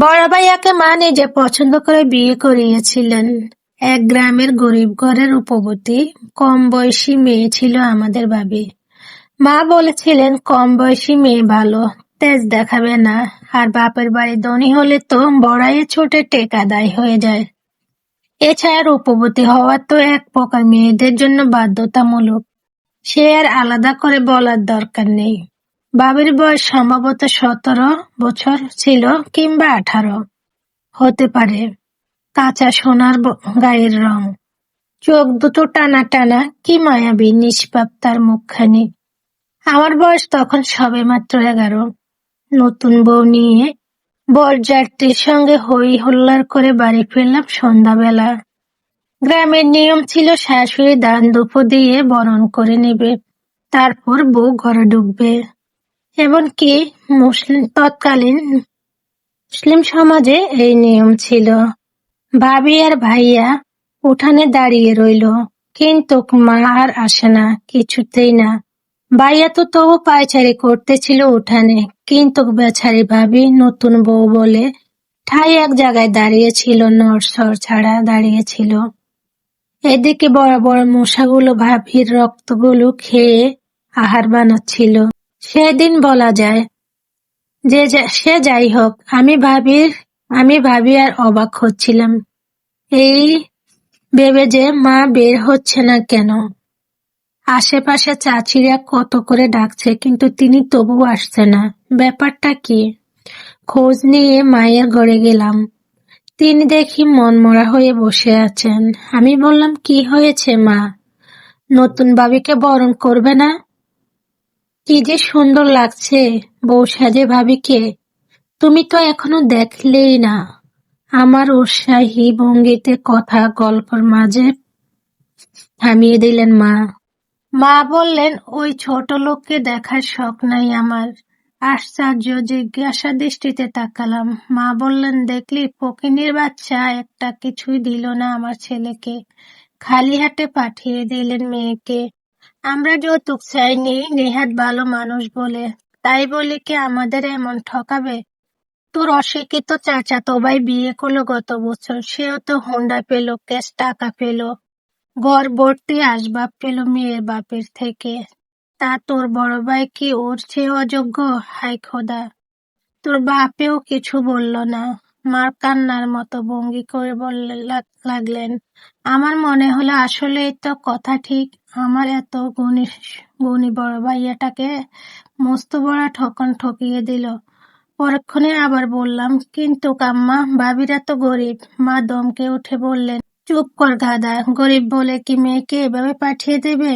বড় ভাইয়াকে মা নিজে পছন্দ করে বিয়ে করিয়েছিলেন। এক গ্রামের গরিব ঘরের উপবতী কম বয়সী মেয়ে ছিল আমাদের ভাবি মা বলেছিলেন কম বয়সী মেয়ে ভালো, তেজ দেখাবে না। আর বাপের বাড়ি ধনী হলে তো বড়াইয়ে ছোটে টেকা দায় হয়ে যায়। এছাড়া রূপবতী হওয়া তো এক প্রকার মেয়েদের জন্য বাধ্যতামূলক। সে আর আলাদা করে বলার দরকার নেই। বাবির বয়স সম্ভবত সতেরো বছর ছিল কিংবা আঠারো। হতে পারে। কাঁচা সোনার গায়ের রং। চোখ দুটো টানা টানা কি মায়াবী, নিষ্পাপ তার মুখখানি। আমার বয়স তখন সবে মাত্র এগারো। নতুন বউ নিয়ে বরযাত্রীর সঙ্গে হই হল্লার করে বাড়ি ফিরলাম সন্ধ্যাবেলা। গ্রামের নিয়ম ছিল শাশুড়ি দান দুপো দিয়ে বরণ করে নেবে। তারপর বউ ঘরে ঢুকবে। এমনকি মুসলিম, তৎকালীন মুসলিম সমাজে এই নিয়ম ছিল। ভাবি আর ভাইয়া উঠানে দাঁড়িয়ে রইল। কিন্তু মা আর আসে না, কিছুতেই না। ভাইয়া তো তবু পায়চারি করতেছিল উঠানে। কিন্তু বেচারি ভাবি নতুন বউ বলে ঠাই এক জায়গায় দাঁড়িয়েছিল, নড়সড় ছাড়া দাঁড়িয়েছিল। এদিকে বড় বড় মশাগুলো ভাবির রক্তগুলো খেয়ে আহার বানাচ্ছিল। সেদিন বলা যায় যে সে যাই হোক, আমি ভাবির আমি ভাবি আর অবাক হচ্ছিলাম। এই ভেবে যে মা বের হচ্ছে না কেন? আশেপাশে চাচিরা কত করে ডাকছে, কিন্তু তিনি তবু আসছে না। ব্যাপারটা কি? খোঁজ নিয়ে মায়ের ঘরে গেলাম। তিনি দেখি মনমরা হয়ে বসে আছেন। আমি বললাম, কি হয়েছে মা? নতুন বাবিকে বরণ করবে না? কি যে সুন্দর লাগছে, বউ সাজে ভাবিকে তুমি তো এখনও দেখলেই না। আমার উৎসাহী ভঙ্গিতে কথা গল্পের মাঝে থামিয়ে দিলেন মা। মা বললেন, ওই ছোট লোককে দেখার শখ নাই আমার। আশ্চর্য জিজ্ঞাসা দৃষ্টিতে তাকালাম। মা বললেন, দেখলি, ফকিনীর বাচ্চা একটা কিছুই দিল না আমার ছেলেকে। খালি হাতে পাঠিয়ে দিলেন মেয়েকে। আমরা যৌতুক চাইনি নেহাত ভালো মানুষ বলে। তাই বলে কি আমাদের এমন ঠকাবে? তোর অশিক্ষিত চাচা তো ভাই বিয়ে করল গত বছর, সেও তো হোন্ডা পেল, ক্যাশ টাকা পেল, ঘর ভর্তি আসবাব পেল মেয়ের বাপের থেকে। তা তোর বড় ভাই কি ওর চেয়ে অযোগ্য? হাই খোদা। তোর বাপেও কিছু বলল না। মার কান্নার মতো ভঙ্গি করে বললে লাগলেন, আমার মনে হলো আসলেই তো কথা ঠিক, আমার এত গুণী বড় ভাইয়াটাকে মস্ত বড় ঠকন ঠকিয়ে দিল। পরক্ষণে আবার বললাম, কিন্তু কাম্মা, ভাবিরা তো গরিব, মা দমকে উঠে বললেন, চুপ কর গাদা গরিব বলে কি মেয়েকে এভাবে পাঠিয়ে দেবে?